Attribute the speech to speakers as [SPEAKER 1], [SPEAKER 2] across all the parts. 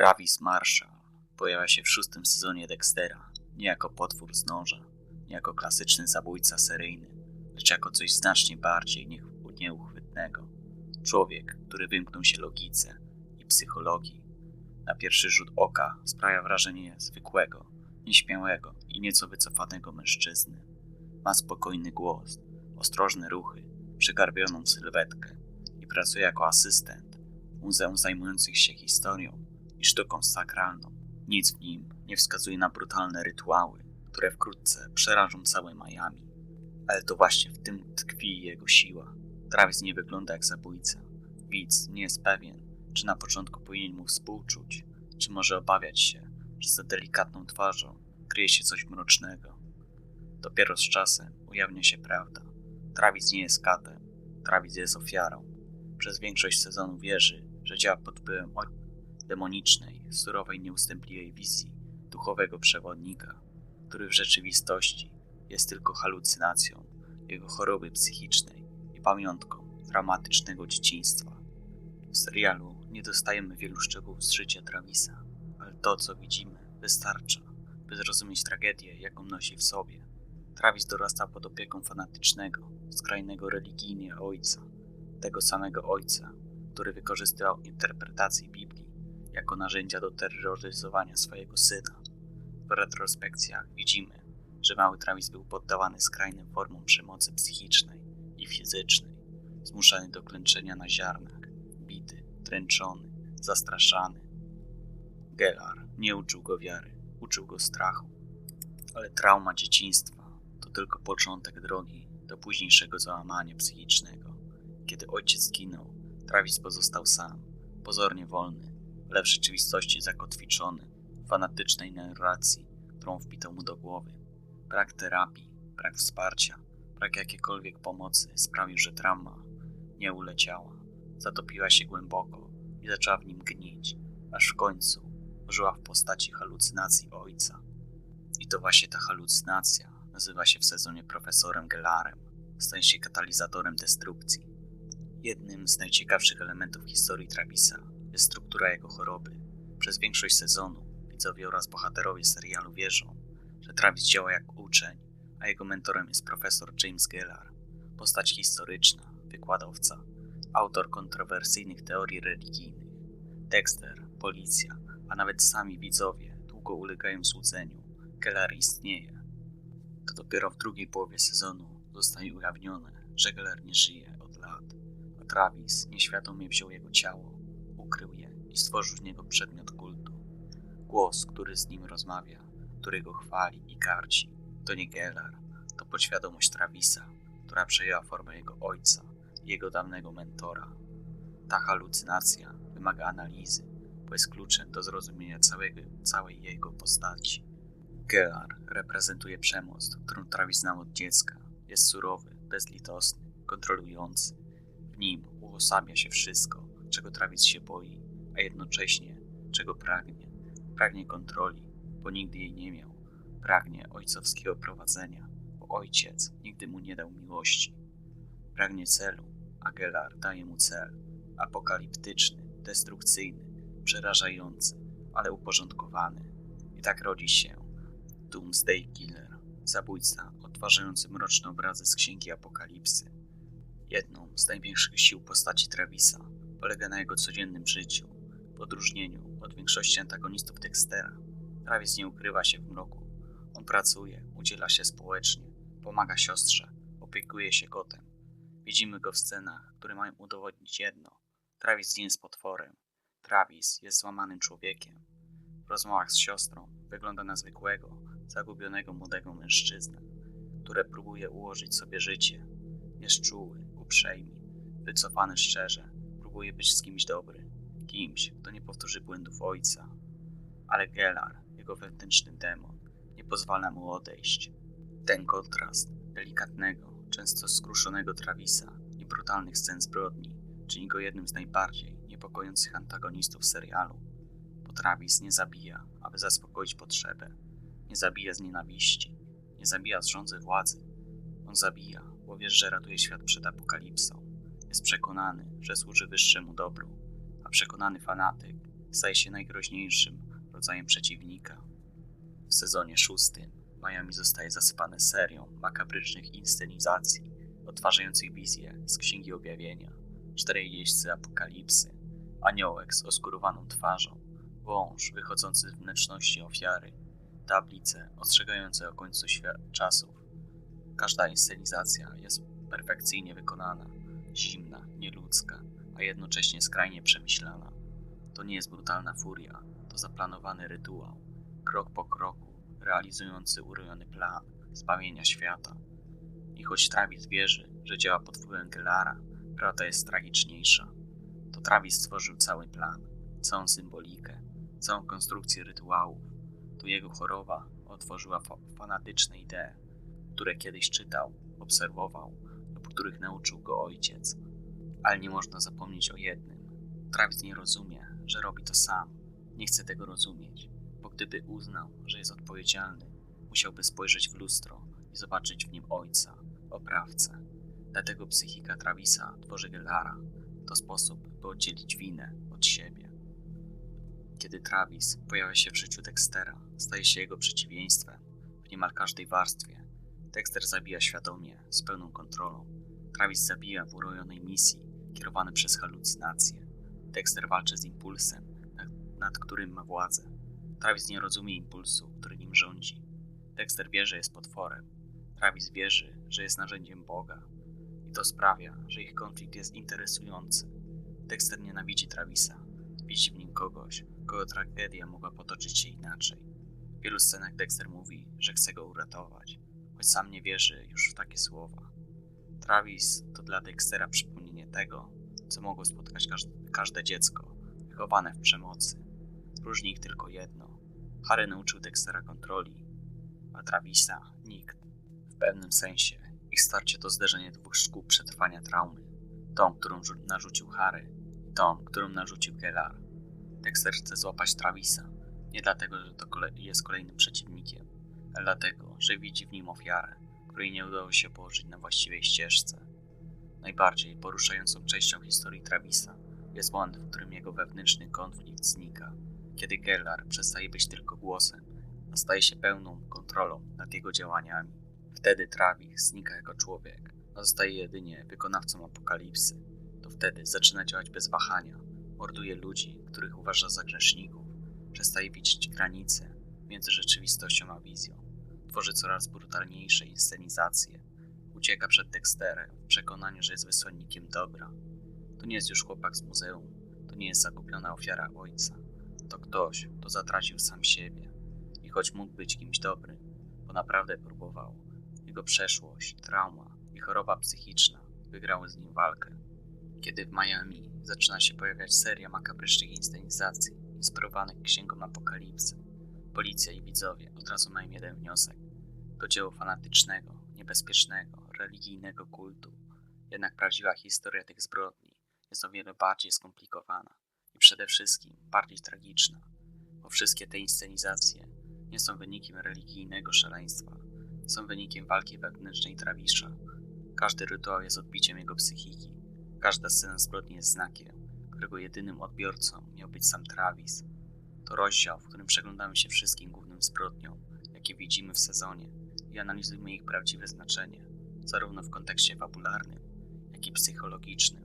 [SPEAKER 1] Travis Marshall pojawia się w szóstym sezonie Dextera, nie jako potwór z noża, nie jako klasyczny zabójca seryjny, lecz jako coś znacznie bardziej nieuchwytnego. Człowiek, który wymknął się logice i psychologii. Na pierwszy rzut oka sprawia wrażenie zwykłego, nieśmiałego i nieco wycofanego mężczyzny. Ma spokojny głos, ostrożne ruchy, przygarbioną sylwetkę i pracuje jako asystent w muzeum zajmujących się historią i sztuką sakralną. Nic w nim nie wskazuje na brutalne rytuały, które wkrótce przerażą całe Miami. Ale to właśnie w tym tkwi jego siła. Travis nie wygląda jak zabójca. Widz nie jest pewien, czy na początku powinien mu współczuć, czy może obawiać się, że za delikatną twarzą kryje się coś mrocznego. Dopiero z czasem ujawnia się prawda. Travis nie jest katem, Travis jest ofiarą. Przez większość sezonu wierzy, że działa pod wpływem demonicznej, surowej, nieustępliwej wizji duchowego przewodnika, który w rzeczywistości jest tylko halucynacją jego choroby psychicznej i pamiątką dramatycznego dzieciństwa. W serialu nie dostajemy wielu szczegółów z życia Travisa, ale to, co widzimy, wystarcza, by zrozumieć tragedię, jaką nosi w sobie. Travis dorasta pod opieką fanatycznego, skrajnego religijnie ojca, tego samego ojca, który wykorzystywał interpretację Biblii jako narzędzia do terroryzowania swojego syna. W retrospekcjach widzimy, że mały Travis był poddawany skrajnym formom przemocy psychicznej i fizycznej, zmuszany do klęczenia na ziarnach, bity, dręczony, zastraszany. Gelar nie uczył go wiary, uczył go strachu. Ale trauma dzieciństwa to tylko początek drogi do późniejszego załamania psychicznego. Kiedy ojciec zginął, Travis pozostał sam, pozornie wolny, ale w rzeczywistości zakotwiczony w fanatycznej narracji, którą wbito mu do głowy. Brak terapii, brak wsparcia, brak jakiejkolwiek pomocy sprawił, że trauma nie uleciała. Zatopiła się głęboko i zaczęła w nim gnić, aż w końcu użyła w postaci halucynacji ojca. I to właśnie ta halucynacja nazywa się w sezonie profesorem Gelarem, staje się katalizatorem destrukcji. Jednym z najciekawszych elementów historii Travisa jest struktura jego choroby. Przez większość sezonu widzowie oraz bohaterowie serialu wierzą, że Travis działa jak uczeń, a jego mentorem jest profesor James Gellar, postać historyczna, wykładowca, autor kontrowersyjnych teorii religijnych. Dexter, policja, a nawet sami widzowie długo ulegają złudzeniu. Gellar istnieje. To dopiero w drugiej połowie sezonu zostaje ujawnione, że Gellar nie żyje od lat, a Travis nieświadomie wziął jego ciało ukrył je i stworzył z niego przedmiot kultu. Głos, który z nim rozmawia, który go chwali i karci, to nie Gellar, to podświadomość Travisa, która przejęła formę jego ojca jego dawnego mentora. Ta halucynacja wymaga analizy, bo jest kluczem do zrozumienia całego, całej jego postaci. Gellar reprezentuje przemoc, którą Travis znał od dziecka. Jest surowy, bezlitosny, kontrolujący. W nim uosabia się wszystko, czego Travis się boi, a jednocześnie czego pragnie. Pragnie kontroli, bo nigdy jej nie miał. Pragnie ojcowskiego prowadzenia, bo ojciec nigdy mu nie dał miłości. Pragnie celu, a Gelar daje mu cel. Apokaliptyczny, destrukcyjny, przerażający, ale uporządkowany. I tak rodzi się Doomsday Killer, zabójca odtwarzający mroczne obrazy z księgi Apokalipsy. Jedną z największych sił postaci Travisa polega na jego codziennym życiu, w odróżnieniu od większości antagonistów Dextera. Travis nie ukrywa się w mroku. On pracuje, udziela się społecznie, pomaga siostrze, opiekuje się kotem. Widzimy go w scenach, które mają udowodnić jedno. Travis nie jest potworem. Travis jest złamanym człowiekiem. W rozmowach z siostrą wygląda na zwykłego, zagubionego młodego mężczyznę, który próbuje ułożyć sobie życie. Jest czuły, uprzejmy, wycofany szczerze, próbuje być z kimś dobry, kimś, kto nie powtórzy błędów ojca. Ale Gelar, jego wewnętrzny demon, nie pozwala mu odejść. Ten kontrast delikatnego, często skruszonego Travisa i brutalnych scen zbrodni czyni go jednym z najbardziej niepokojących antagonistów serialu. Bo Travis nie zabija, aby zaspokoić potrzebę. Nie zabija z nienawiści. Nie zabija z rządzy władzy. On zabija, bo wiesz, że ratuje świat przed apokalipsą. Jest przekonany, że służy wyższemu dobru, a przekonany fanatyk staje się najgroźniejszym rodzajem przeciwnika. W sezonie szóstym Miami zostaje zasypane serią makabrycznych inscenizacji odtwarzających wizje z Księgi Objawienia, czterej jeźdźcy apokalipsy, aniołek z oskurowaną twarzą, wąż wychodzący z wnętrzności ofiary, tablice ostrzegające o końcu czasów. Każda inscenizacja jest perfekcyjnie wykonana, zimna, nieludzka, a jednocześnie skrajnie przemyślana. To nie jest brutalna furia, to zaplanowany rytuał, krok po kroku, realizujący urojony plan zbawienia świata. I choć Travis wierzy, że działa pod wpływem Gelara, prawda jest tragiczniejsza. To Travis stworzył cały plan, całą symbolikę, całą konstrukcję rytuałów. To jego choroba otworzyła fa fanatyczne idee, które kiedyś czytał, obserwował których nauczył go ojciec. Ale nie można zapomnieć o jednym. Travis nie rozumie, że robi to sam. Nie chce tego rozumieć, bo gdyby uznał, że jest odpowiedzialny, musiałby spojrzeć w lustro i zobaczyć w nim ojca, oprawcę. Dlatego psychika Travisa tworzy Gelara. To sposób, by oddzielić winę od siebie. Kiedy Travis pojawia się w życiu Dextera, staje się jego przeciwieństwem w niemal każdej warstwie. Dexter zabija świadomie, z pełną kontrolą. Travis zabija w urojonej misji, kierowany przez halucynacje. Dexter walczy z impulsem, nad, nad którym ma władzę. Travis nie rozumie impulsu, który nim rządzi. Dexter wie, że jest potworem. Travis wierzy, że jest narzędziem Boga. I to sprawia, że ich konflikt jest interesujący. Dexter nienawidzi Travisa. Widzi w nim kogoś, kogo tragedia mogła potoczyć się inaczej. W wielu scenach Dexter mówi, że chce go uratować, choć sam nie wierzy już w takie słowa. Travis to dla Dextera przypomnienie tego, co mogło spotkać każde, dziecko wychowane w przemocy. Różni ich tylko jedno. Harry nauczył Dextera kontroli, a Travisa nikt. W pewnym sensie ich starcie to zderzenie dwóch szkół przetrwania traumy. Tą, którą narzucił Harry i tą, którą narzucił Gellar. Dexter chce złapać Travisa. Nie dlatego, że to jest kolejnym przeciwnikiem, ale dlatego, że widzi w nim ofiarę, której nie udało się położyć na właściwej ścieżce. Najbardziej poruszającą częścią historii Travisa jest moment, w którym jego wewnętrzny konflikt znika, kiedy Gellar przestaje być tylko głosem, a staje się pełną kontrolą nad jego działaniami. Wtedy Travis znika jako człowiek, a zostaje jedynie wykonawcą apokalipsy. To wtedy zaczyna działać bez wahania, morduje ludzi, których uważa za grzeszników, przestaje widzieć granice między rzeczywistością a wizją, tworzy coraz brutalniejsze inscenizacje, ucieka przed Dexterem w przekonaniu, że jest wysłannikiem dobra. To nie jest już chłopak z muzeum, to nie jest zagubiona ofiara ojca. To ktoś, kto zatracił sam siebie. I choć mógł być kimś dobrym, bo naprawdę próbował, jego przeszłość, trauma i choroba psychiczna wygrały z nim walkę. Kiedy w Miami zaczyna się pojawiać seria makabrycznych inscenizacji inspirowanych księgą Apokalipsy, policja i widzowie od razu mają jeden wniosek. To dzieło fanatycznego, niebezpiecznego, religijnego kultu. Jednak prawdziwa historia tych zbrodni jest o wiele bardziej skomplikowana i przede wszystkim bardziej tragiczna, bo wszystkie te inscenizacje nie są wynikiem religijnego szaleństwa, są wynikiem walki wewnętrznej Trawisza. Każdy rytuał jest odbiciem jego psychiki, każda scena zbrodni jest znakiem, którego jedynym odbiorcą miał być sam Travis. To rozdział, w którym przeglądamy się wszystkim głównym zbrodniom, jakie widzimy w sezonie i analizujemy ich prawdziwe znaczenie, zarówno w kontekście fabularnym, jak i psychologicznym.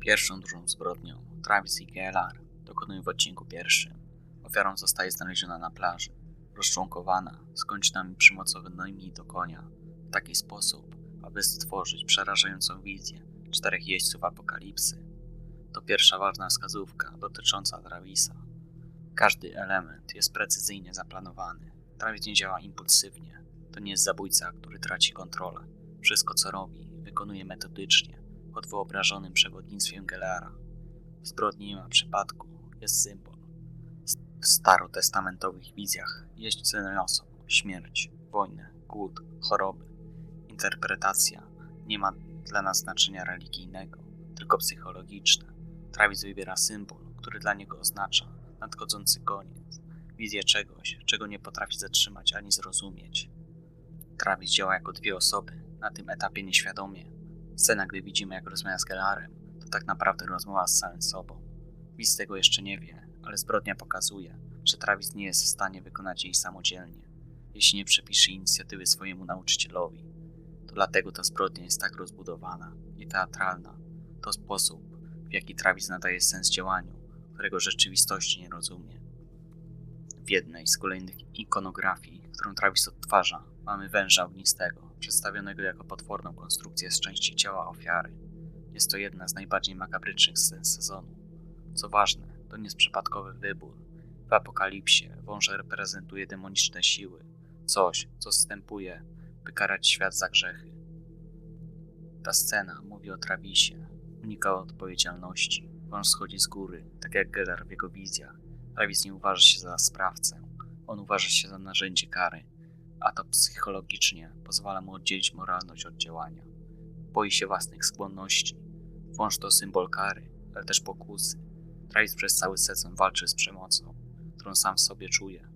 [SPEAKER 1] Pierwszą dużą zbrodnią Travis i Gellar dokonują w odcinku pierwszym. Ofiarą zostaje znaleziona na plaży, rozczłonkowana, z kończynami przymocowymi do konia, w taki sposób, aby stworzyć przerażającą wizję czterech jeźdźców apokalipsy. To pierwsza ważna wskazówka dotycząca Travisa. Każdy element jest precyzyjnie zaplanowany. Travis nie działa impulsywnie. To nie jest zabójca, który traci kontrolę. Wszystko, co robi, wykonuje metodycznie, pod wyobrażonym przewodnictwem Gellara. W zbrodni nie ma przypadku, jest symbol. W starotestamentowych wizjach jeźdźcy niosą śmierć, wojnę, głód, choroby. Interpretacja nie ma dla nas znaczenia religijnego, tylko psychologiczne. Travis wybiera symbol, który dla niego oznacza nadchodzący koniec, wizję czegoś, czego nie potrafi zatrzymać ani zrozumieć. Travis działa jako dwie osoby, na tym etapie nieświadomie. Scena, gdy widzimy, jak rozmawia z Gelarem, to tak naprawdę rozmowa z samym sobą. Widz tego jeszcze nie wie, ale zbrodnia pokazuje, że Travis nie jest w stanie wykonać jej samodzielnie, jeśli nie przepisze inicjatywy swojemu nauczycielowi. To dlatego ta zbrodnia jest tak rozbudowana i teatralna. To sposób, w jaki Travis nadaje sens działaniu, którego rzeczywistości nie rozumie. W jednej z kolejnych ikonografii, którą Travis odtwarza, mamy węża ognistego, przedstawionego jako potworną konstrukcję z części ciała ofiary. Jest to jedna z najbardziej makabrycznych scen sezonu. Co ważne, to nie jest przypadkowy wybór. W apokalipsie wąż reprezentuje demoniczne siły, coś, co zstępuje, by karać świat za grzechy. Ta scena mówi o Travisie, unika odpowiedzialności. Wąż schodzi z góry, tak jak Geller w jego wizjach. Travis nie uważa się za sprawcę, on uważa się za narzędzie kary, a to psychologicznie pozwala mu oddzielić moralność od działania. Boi się własnych skłonności. Wąż to symbol kary, ale też pokusy. Travis przez cały sezon walczy z przemocą, którą sam w sobie czuje.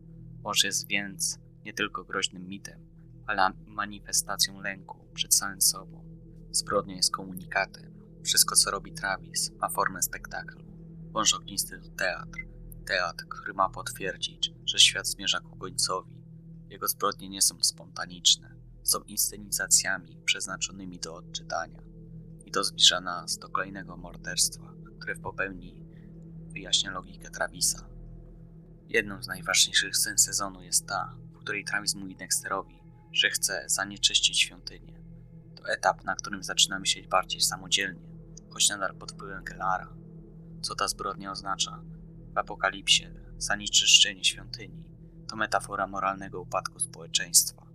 [SPEAKER 1] Wąż jest więc nie tylko groźnym mitem, ale manifestacją lęku przed samym sobą. Zbrodnia jest komunikatem. Wszystko, co robi Travis, ma formę spektaklu. Wąż ognisty to teatr. Teatr, który ma potwierdzić, że świat zmierza ku końcowi. Jego zbrodnie nie są spontaniczne, są inscenizacjami przeznaczonymi do odczytania. I to zbliża nas do kolejnego morderstwa, które w popełni wyjaśnia logikę Travisa. Jedną z najważniejszych scen sezonu jest ta, w której Travis mówi Dexterowi, że chce zanieczyścić świątynię. To etap, na którym zaczyna myśleć bardziej samodzielnie, choć nadal pod wpływem Kellara. Co ta zbrodnia oznacza? W apokalipsie zanieczyszczenie świątyni to metafora moralnego upadku społeczeństwa.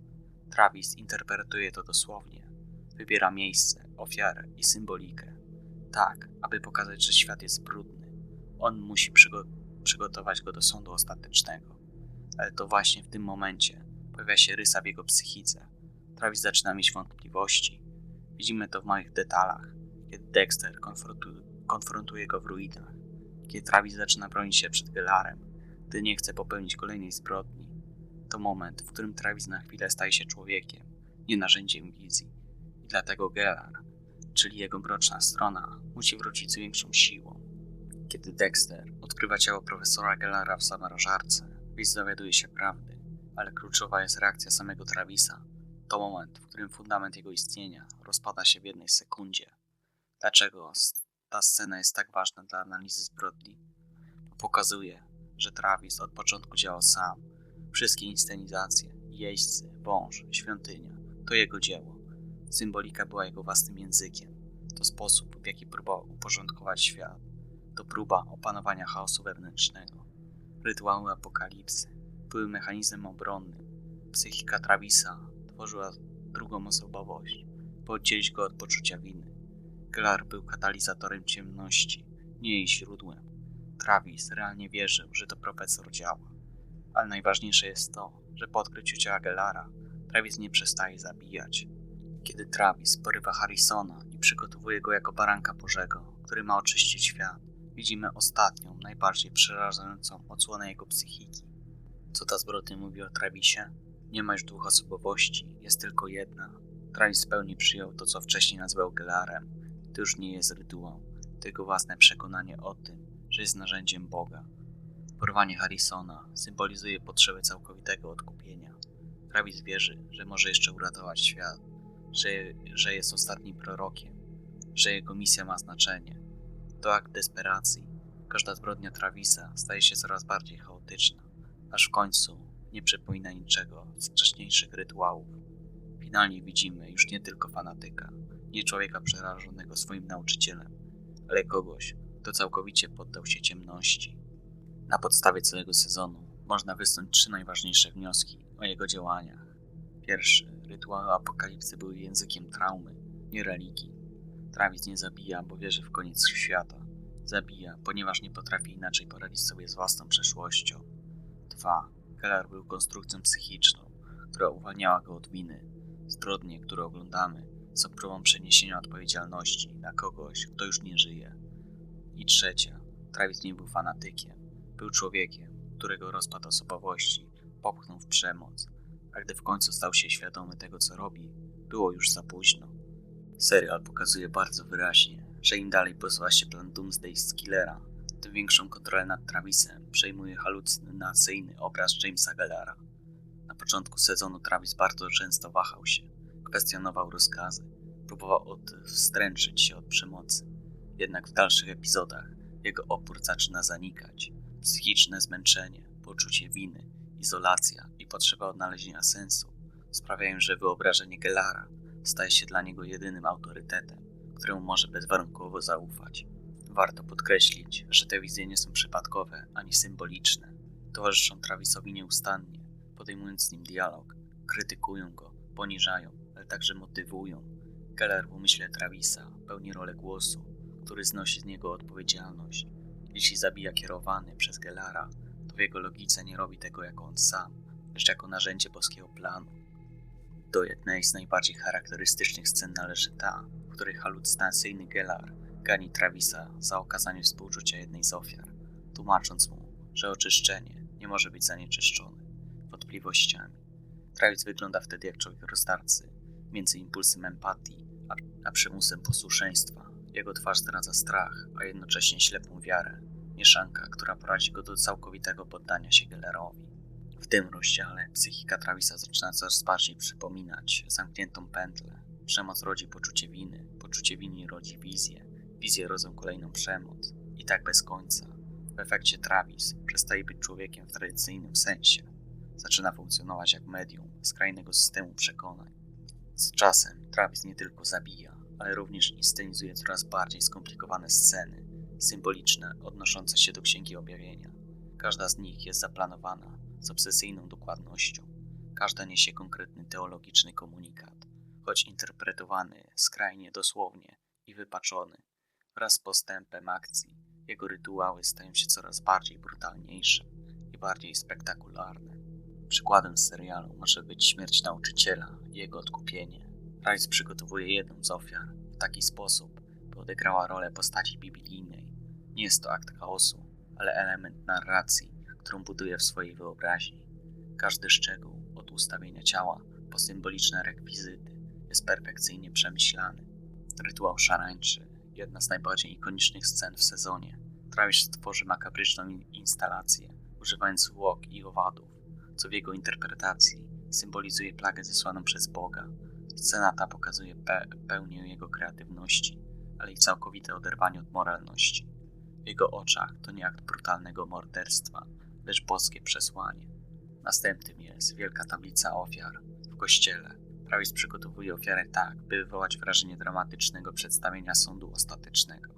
[SPEAKER 1] Travis interpretuje to dosłownie. Wybiera miejsce, ofiarę i symbolikę. Tak, aby pokazać, że świat jest brudny. On musi przygo przygotować go do sądu ostatecznego. Ale to właśnie w tym momencie pojawia się rysa w jego psychice. Travis zaczyna mieć wątpliwości. Widzimy to w małych detalach, kiedy Dexter konfrontuje, go w ruinach, kiedy Travis zaczyna bronić się przed Gelarem, gdy nie chce popełnić kolejnej zbrodni. To moment, w którym Travis na chwilę staje się człowiekiem, nie narzędziem wizji. I dlatego Gelar, czyli jego mroczna strona, musi wrócić z większą siłą. Kiedy Dexter odkrywa ciało profesora Gelara w zamrażarce, Wiz dowiaduje się prawdy, ale kluczowa jest reakcja samego Travisa. To moment, w którym fundament jego istnienia rozpada się w jednej sekundzie. Dlaczego ta scena jest tak ważna dla analizy zbrodni? Pokazuje, że Travis od początku działał sam. Wszystkie inscenizacje, jeźdźcy, wąż, świątynia to jego dzieło. Symbolika była jego własnym językiem. To sposób, w jaki próbował uporządkować świat. To próba opanowania chaosu wewnętrznego. Rytuały apokalipsy były mechanizmem obronnym. Psychika Travisa tworzyła drugą osobowość, by oddzielić go od poczucia winy. Gelar był katalizatorem ciemności, nie jej źródłem. Travis realnie wierzył, że to profesor działa. Ale najważniejsze jest to, że po odkryciu ciała Gelara, Travis nie przestaje zabijać. Kiedy Travis porywa Harrisona i przygotowuje go jako baranka Bożego, który ma oczyścić świat, widzimy ostatnią, najbardziej przerażającą odsłonę jego psychiki. Co ta zbrodnia mówi o Travisie? Nie ma już dwóch osobowości, jest tylko jedna. Travis w pełni przyjął to, co wcześniej nazwał Gelarem. To już nie jest rytuał, jego własne przekonanie o tym, że jest narzędziem Boga. Porwanie Harrisona symbolizuje potrzebę całkowitego odkupienia. Travis wierzy, że może jeszcze uratować świat, że, że jest ostatnim prorokiem, że jego misja ma znaczenie. To akt desperacji. Każda zbrodnia Travisa staje się coraz bardziej chaotyczna, aż w końcu nie przypomina niczego z wcześniejszych rytuałów. Finalnie widzimy już nie tylko fanatyka, nie człowieka przerażonego swoim nauczycielem, ale kogoś, kto całkowicie poddał się ciemności. Na podstawie całego sezonu można wysnuć trzy najważniejsze wnioski o jego działaniach. Pierwszy, rytuały apokalipsy były językiem traumy, nie religii. Travis nie zabija, bo wierzy w koniec świata. Zabija, ponieważ nie potrafi inaczej poradzić sobie z własną przeszłością. 2. Keller był konstrukcją psychiczną, która uwalniała go od winy. Zbrodnie, które oglądamy, są próbą przeniesienia odpowiedzialności na kogoś, kto już nie żyje. I trzecia, Travis nie był fanatykiem. Był człowiekiem, którego rozpad osobowości popchnął w przemoc, a gdy w końcu stał się świadomy tego, co robi, było już za późno. Serial pokazuje bardzo wyraźnie, że im dalej posuwa się plan Doomsday z Killera, tym większą kontrolę nad Travisem przejmuje halucynacyjny obraz Jamesa Gallara. Początku sezonu Travis bardzo często wahał się, kwestionował rozkazy, próbował odstręczyć się od przemocy. Jednak w dalszych epizodach jego opór zaczyna zanikać. Psychiczne zmęczenie, poczucie winy, izolacja i potrzeba odnalezienia sensu sprawiają, że wyobrażenie Gelara staje się dla niego jedynym autorytetem, któremu może bezwarunkowo zaufać. Warto podkreślić, że te wizje nie są przypadkowe ani symboliczne. Towarzyszą Travisowi nieustannie, podejmując z nim dialog, krytykują go, poniżają, ale także motywują. Keller w umyśle Travisa pełni rolę głosu, który znosi z niego odpowiedzialność. Jeśli zabija kierowany przez Gelara, to w jego logice nie robi tego jako on sam, lecz jako narzędzie boskiego planu. Do jednej z najbardziej charakterystycznych scen należy ta, w której halucynacyjny Gelar gani Travisa za okazanie współczucia jednej z ofiar, tłumacząc mu, że oczyszczenie nie może być zanieczyszczone wątpliwościami. Travis wygląda wtedy jak człowiek rozdarcy między impulsem empatii a, a przymusem posłuszeństwa. Jego twarz zdradza strach, a jednocześnie ślepą wiarę, mieszanka, która prowadzi go do całkowitego poddania się Gellerowi. W tym rozdziale psychika Travisa zaczyna coraz bardziej przypominać zamkniętą pętlę. Przemoc rodzi poczucie winy, poczucie winy rodzi wizję, wizje rodzą kolejną przemoc. I tak bez końca. W efekcie Travis przestaje być człowiekiem w tradycyjnym sensie. Zaczyna funkcjonować jak medium skrajnego systemu przekonań. Z czasem Travis nie tylko zabija, ale również inscenizuje coraz bardziej skomplikowane sceny, symboliczne, odnoszące się do Księgi Objawienia. Każda z nich jest zaplanowana z obsesyjną dokładnością. Każda niesie konkretny teologiczny komunikat, choć interpretowany skrajnie dosłownie i wypaczony. Wraz z postępem akcji, jego rytuały stają się coraz bardziej brutalniejsze i bardziej spektakularne. Przykładem z serialu może być śmierć nauczyciela i jego odkupienie. Rice przygotowuje jedną z ofiar w taki sposób, by odegrała rolę postaci biblijnej. Nie jest to akt chaosu, ale element narracji, którą buduje w swojej wyobraźni. Każdy szczegół, od ustawienia ciała po symboliczne rekwizyty, jest perfekcyjnie przemyślany. Rytuał szarańczy, jedna z najbardziej ikonicznych scen w sezonie. Travis stworzy makabryczną instalację, używając łok i owadów, co w jego interpretacji symbolizuje plagę zesłaną przez Boga. Scena ta pokazuje pe pełnię jego kreatywności, ale i całkowite oderwanie od moralności. W jego oczach to nie akt brutalnego morderstwa, lecz boskie przesłanie. Następnym jest wielka tablica ofiar w kościele. Travis przygotowuje ofiarę tak, by wywołać wrażenie dramatycznego przedstawienia sądu ostatecznego.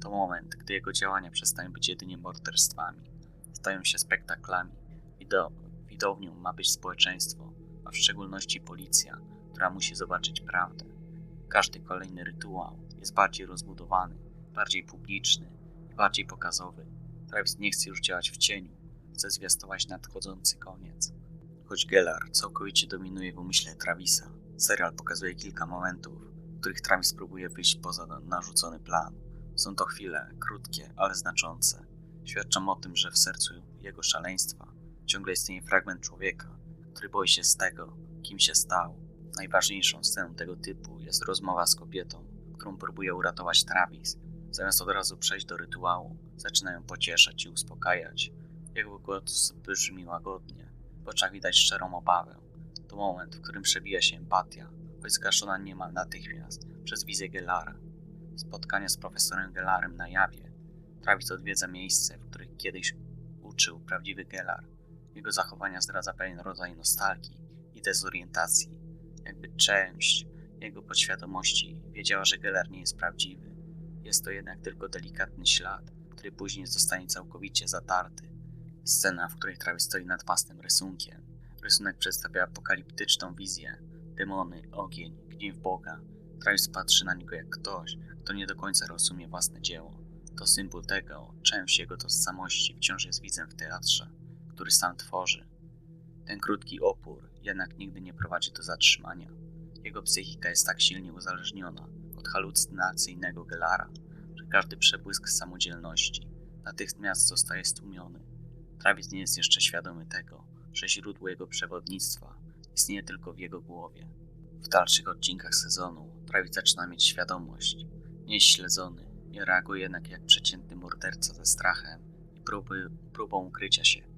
[SPEAKER 1] To moment, gdy jego działania przestają być jedynie morderstwami, stają się spektaklami. Wido widownią ma być społeczeństwo, a w szczególności policja, która musi zobaczyć prawdę. Każdy kolejny rytuał jest bardziej rozbudowany, bardziej publiczny i bardziej pokazowy. Travis nie chce już działać w cieniu, chce zwiastować nadchodzący koniec. Choć Gellar całkowicie dominuje w umyśle Travisa, serial pokazuje kilka momentów, w których Travis próbuje wyjść poza narzucony plan. Są to chwile, krótkie, ale znaczące. Świadczą o tym, że w sercu jego szaleństwa ciągle istnieje fragment człowieka, który boi się z tego, kim się stał. Najważniejszą sceną tego typu jest rozmowa z kobietą, którą próbuje uratować Travis. Zamiast od razu przejść do rytuału, zaczynają pocieszać i uspokajać. Jego głos brzmi łagodnie, w oczach widać szczerą obawę. To moment, w którym przebija się empatia, choć zgaszona niemal natychmiast przez wizję Gelara. Spotkanie z profesorem Gelarem na jawie. Travis odwiedza miejsce, w których kiedyś uczył prawdziwy Gelar. Jego zachowania zdradza pewien rodzaj nostalgii i dezorientacji, jakby część jego podświadomości wiedziała, że Gelar nie jest prawdziwy. Jest to jednak tylko delikatny ślad, który później zostanie całkowicie zatarty. Scena, w której Travis stoi nad własnym rysunkiem. Rysunek przedstawia apokaliptyczną wizję. Demony, ogień, gniew Boga. Travis patrzy na niego jak ktoś, kto nie do końca rozumie własne dzieło. To symbol tego, część jego tożsamości wciąż jest widzem w teatrze, który sam tworzy. Ten krótki opór jednak nigdy nie prowadzi do zatrzymania. Jego psychika jest tak silnie uzależniona od halucynacyjnego Gelara, że każdy przebłysk samodzielności natychmiast zostaje stłumiony. Travis nie jest jeszcze świadomy tego, że źródło jego przewodnictwa istnieje tylko w jego głowie. W dalszych odcinkach sezonu Travis zaczyna mieć świadomość. Nie jest śledzony, Nie reaguje jednak jak przeciętny morderca ze strachem i próby, próbą ukrycia się.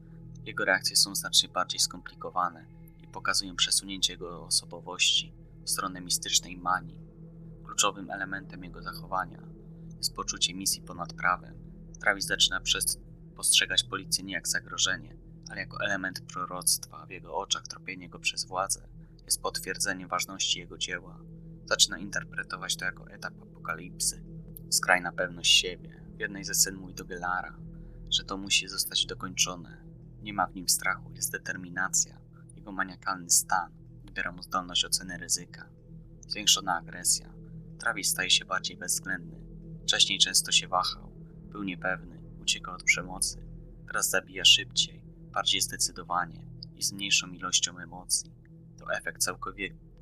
[SPEAKER 1] Jego reakcje są znacznie bardziej skomplikowane i pokazują przesunięcie jego osobowości w stronę mistycznej manii. Kluczowym elementem jego zachowania jest poczucie misji ponad prawem. Travis zaczyna przez postrzegać policję nie jak zagrożenie, ale jako element proroctwa w jego oczach tropienie go przez władzę jest potwierdzeniem ważności jego dzieła. Zaczyna interpretować to jako etap apokalipsy. Skrajna pewność siebie. W jednej ze scen mówi do Gelara, że to musi zostać dokończone. Nie ma w nim strachu, jest determinacja. Jego maniakalny stan wybiera mu zdolność oceny ryzyka. Zwiększona agresja. Travis staje się bardziej bezwzględny. Wcześniej często się wahał, był niepewny, uciekał od przemocy. Teraz zabija szybciej, bardziej zdecydowanie i z mniejszą ilością emocji. To efekt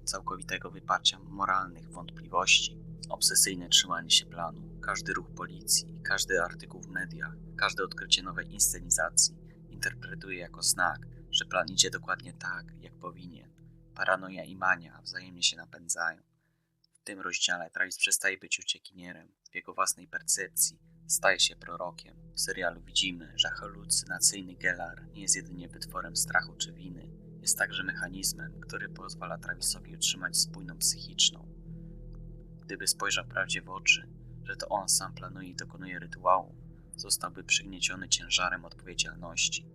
[SPEAKER 1] całkowitego wyparcia moralnych wątpliwości, obsesyjne trzymanie się planu, każdy ruch policji, każdy artykuł w mediach, każde odkrycie nowej inscenizacji interpretuje jako znak, że plan idzie dokładnie tak, jak powinien. Paranoja i mania wzajemnie się napędzają. W tym rozdziale Travis przestaje być uciekinierem. W jego własnej percepcji staje się prorokiem. W serialu widzimy, że halucynacyjny Gellar nie jest jedynie wytworem strachu czy winy, jest także mechanizmem, który pozwala Travisowi utrzymać spójną psychiczną. Gdyby spojrzał prawdzie w oczy, że to on sam planuje i dokonuje rytuału, zostałby przygnieciony ciężarem odpowiedzialności.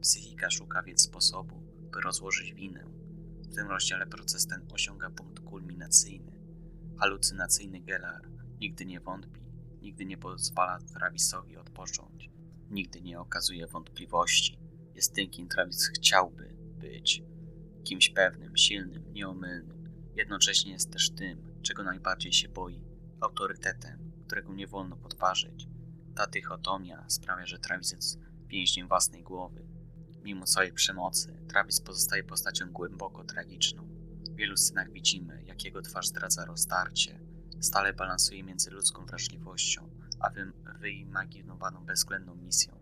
[SPEAKER 1] Psychika szuka więc sposobu, by rozłożyć winę. W tym rozdziale proces ten osiąga punkt kulminacyjny. Halucynacyjny Gellar nigdy nie wątpi, nigdy nie pozwala Travisowi odpocząć, nigdy nie okazuje wątpliwości. Jest tym, kim Travis chciałby być. Kimś pewnym, silnym, nieomylnym. Jednocześnie jest też tym, czego najbardziej się boi. Autorytetem, którego nie wolno podważyć. Ta dychotomia sprawia, że Travis jest więźniem własnej głowy. Mimo całej przemocy, Travis pozostaje postacią głęboko tragiczną. W wielu scenach widzimy, jak jego twarz zdradza rozdarcie. Stale balansuje między ludzką wrażliwością, a wy wyimaginowaną bezwzględną misją.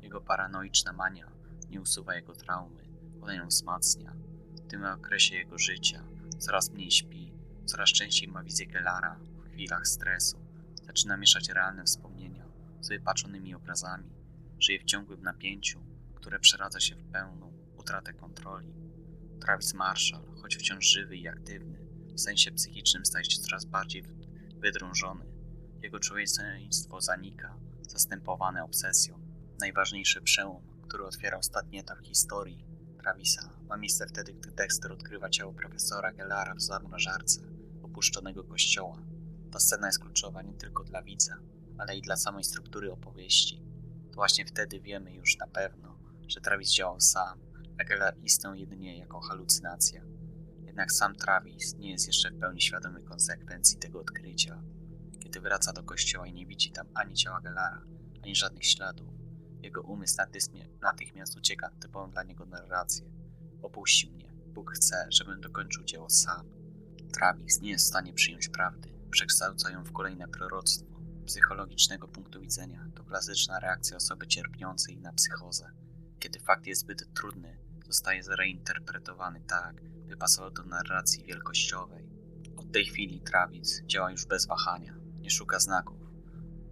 [SPEAKER 1] Jego paranoiczna mania nie usuwa jego traumy, ona ją wzmacnia. W tym okresie jego życia coraz mniej śpi, coraz częściej ma wizję Gelara w chwilach stresu. Zaczyna mieszać realne wspomnienia z wypaczonymi obrazami. Żyje w ciągłym napięciu, które przeradza się w pełną utratę kontroli. Travis Marshall, choć wciąż żywy i aktywny, w sensie psychicznym staje się coraz bardziej wydrążony. Jego człowieczeństwo zanika, zastępowane obsesją. Najważniejszy przełom, który otwiera ostatni etap historii Travisa, ma miejsce wtedy, gdy Dexter odkrywa ciało profesora Gellara w zamrażarce opuszczonego kościoła. Ta scena jest kluczowa nie tylko dla widza, ale i dla samej struktury opowieści. To właśnie wtedy wiemy już na pewno, że Travis działał sam, a Gellar istniał jedynie jako halucynacja. Jednak sam Travis nie jest jeszcze w pełni świadomy konsekwencji tego odkrycia. Kiedy wraca do kościoła i nie widzi tam ani ciała Gellara, ani żadnych śladów, jego umysł natychmiast ucieka typową dla niego narrację. Opuścił mnie. Bóg chce, żebym dokończył dzieło sam. Travis nie jest w stanie przyjąć prawdy. Przekształca ją w kolejne proroctwo. Psychologicznego punktu widzenia to klasyczna reakcja osoby cierpiącej na psychozę. Kiedy fakt jest zbyt trudny, zostaje zreinterpretowany tak, by pasował do narracji wielkościowej. Od tej chwili Travis działa już bez wahania. Nie szuka znaków.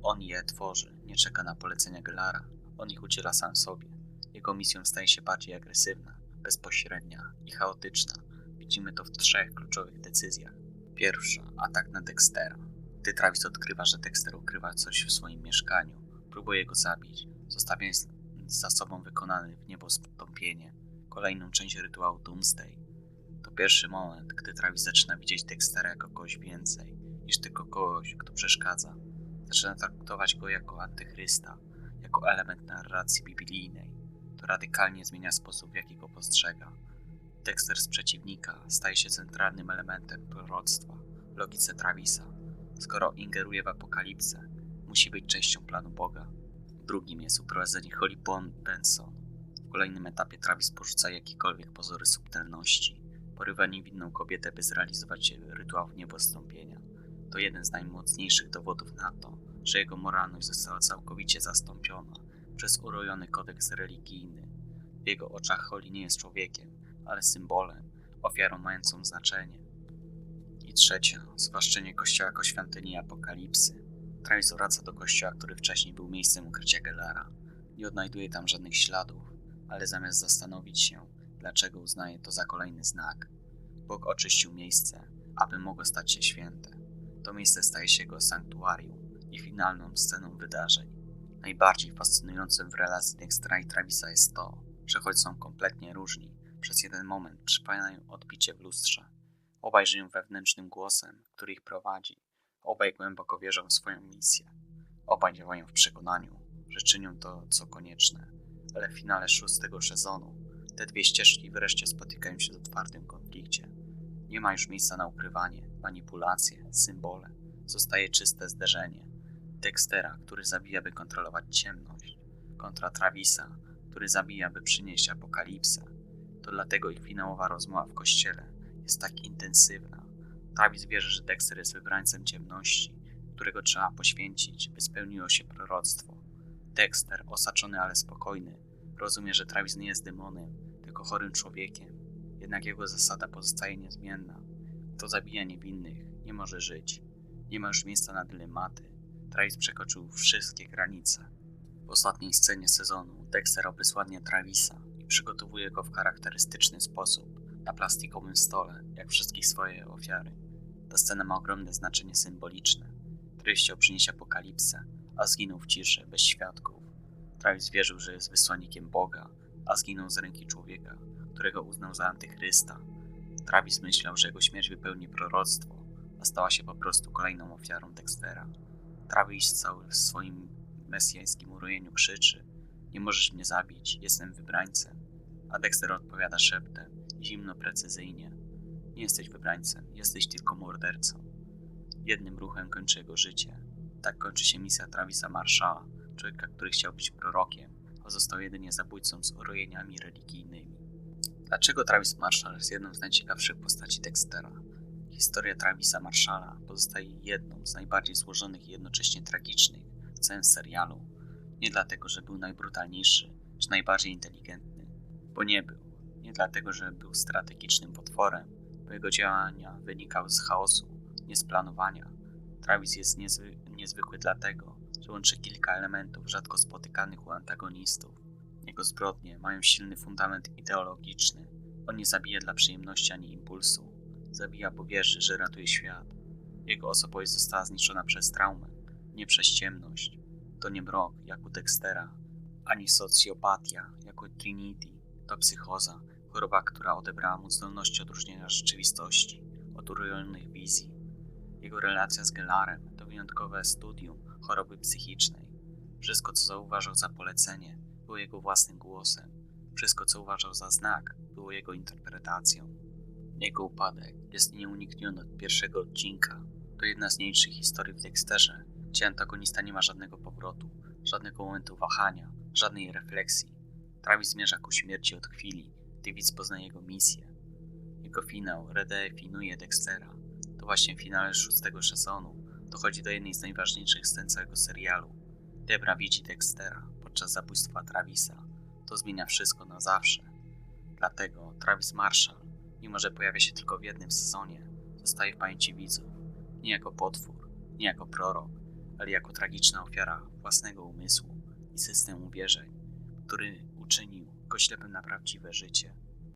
[SPEAKER 1] On je tworzy, nie czeka na polecenia Gelara. On ich udziela sam sobie. Jego misją staje się bardziej agresywna, bezpośrednia i chaotyczna. Widzimy to w trzech kluczowych decyzjach. Pierwsza, atak na Dextera. Gdy Travis odkrywa, że Dexter ukrywa coś w swoim mieszkaniu, próbuje go zabić, zostawiając za sobą wykonane w niebo stąpienie, kolejną część rytuału Doomsday. To pierwszy moment, gdy Travis zaczyna widzieć Dextera jako kogoś więcej niż tylko kogoś, kto przeszkadza. Zaczyna traktować go jako antychrysta, jako element narracji biblijnej. To radykalnie zmienia sposób, w jaki go postrzega. Dexter z przeciwnika staje się centralnym elementem proroctwa logice Travisa. Skoro ingeruje w apokalipsę, musi być częścią planu Boga. Drugim jest uprowadzenie Holly Benson. W kolejnym etapie Travis porzuca jakiekolwiek pozory subtelności. Porywa niewinną kobietę, by zrealizować rytuał niebostąpienia. To jeden z najmocniejszych dowodów na to, że jego moralność została całkowicie zastąpiona przez urojony kodeks religijny. W jego oczach Holly nie jest człowiekiem, ale symbolem, ofiarą mającą znaczenie. I trzecia, zwłaszczenie Kościoła jako świątyni apokalipsy. Travis wraca do kościoła, który wcześniej był miejscem ukrycia Gellara. Nie odnajduje tam żadnych śladów, ale zamiast zastanowić się, dlaczego uznaje to za kolejny znak, Bóg oczyścił miejsce, aby mogło stać się święte. To miejsce staje się jego sanktuarium i finalną sceną wydarzeń. Najbardziej fascynującym w relacji Dextera i Travisa jest to, że choć są kompletnie różni, przez jeden moment przypominają odbicie w lustrze. Obaj żyją wewnętrznym głosem, który ich prowadzi. Obaj głęboko wierzą w swoją misję. Obaj działają w przekonaniu, że czynią to, co konieczne. Ale w finale szóstego sezonu te dwie ścieżki wreszcie spotykają się w otwartym konflikcie. Nie ma już miejsca na ukrywanie, manipulacje, symbole. Zostaje czyste zderzenie. Dextera, który zabija, by kontrolować ciemność, kontra Travisa, który zabija, by przynieść apokalipsę. To dlatego ich finałowa rozmowa w kościele jest tak intensywna. Travis wierzy, że Dexter jest wybrańcem ciemności, którego trzeba poświęcić, by spełniło się proroctwo. Dexter, osaczony ale spokojny, rozumie, że Travis nie jest demonem, tylko chorym człowiekiem. Jednak jego zasada pozostaje niezmienna. Kto zabija niewinnych, nie może żyć. Nie ma już miejsca na dylematy. Travis przekroczył wszystkie granice. W ostatniej scenie sezonu Dexter obysładnia Travisa i przygotowuje go w charakterystyczny sposób na plastikowym stole, jak wszystkich swoje ofiary. Ta scena ma ogromne znaczenie symboliczne. Travis chciał przynieść apokalipsę, a zginął w ciszy, bez świadków. Travis wierzył, że jest wysłannikiem Boga, a zginął z ręki człowieka, którego uznał za antychrysta. Travis myślał, że jego śmierć wypełni proroctwo, a stała się po prostu kolejną ofiarą Dextera. Travis cały w swoim mesjańskim urojeniu krzyczy Nie możesz mnie zabić, jestem wybrańcem. A Dexter odpowiada szeptem, zimno, precyzyjnie Nie jesteś wybrańcem, jesteś tylko mordercą. Jednym ruchem kończy jego życie. Tak kończy się misja Travisa Marshalla, człowieka, który chciał być prorokiem, a został jedynie zabójcą z urojeniami religijnymi. Dlaczego Travis Marshall jest jedną z najciekawszych postaci Dextera? Historia Travisa Marshalla pozostaje jedną z najbardziej złożonych i jednocześnie tragicznych w całym serialu. Nie dlatego, że był najbrutalniejszy czy najbardziej inteligentny, bo nie był. Nie dlatego, że był strategicznym potworem, bo jego działania wynikały z chaosu, nie z planowania. Travis jest niezwy niezwykły dlatego, że łączy kilka elementów rzadko spotykanych u antagonistów. Jego zbrodnie mają silny fundament ideologiczny. On nie zabija dla przyjemności ani impulsu. Zabija, bo wierzy, że ratuje świat. Jego osobowość została zniszczona przez traumę, nie przez ciemność. To nie mrok, jak u Dextera, ani socjopatia, jak u Trinity. To psychoza, choroba, która odebrała mu zdolności odróżnienia rzeczywistości od urojonych wizji. Jego relacja z Gelarem to wyjątkowe studium choroby psychicznej. Wszystko, co zauważał za polecenie, było jego własnym głosem. Wszystko, co uważał za znak, było jego interpretacją. Jego upadek jest nieunikniony od pierwszego odcinka. To jedna z mniejszych historii w Dexterze, gdzie antagonista nie ma żadnego powrotu, żadnego momentu wahania, żadnej refleksji. Travis zmierza ku śmierci od chwili, gdy widz poznaje jego misję. Jego finał redefinuje Dextera. To właśnie w finale szóstego sezonu dochodzi do jednej z najważniejszych scen całego serialu. Debra widzi Dextera podczas zabójstwa Travisa. To zmienia wszystko na zawsze. Dlatego Travis Marshall, mimo że pojawia się tylko w jednym sezonie, zostaje w pamięci widzów. Nie jako potwór, nie jako prorok, ale jako tragiczna ofiara własnego umysłu i systemu wierzeń, który uczynił go ślepym na prawdziwe życie.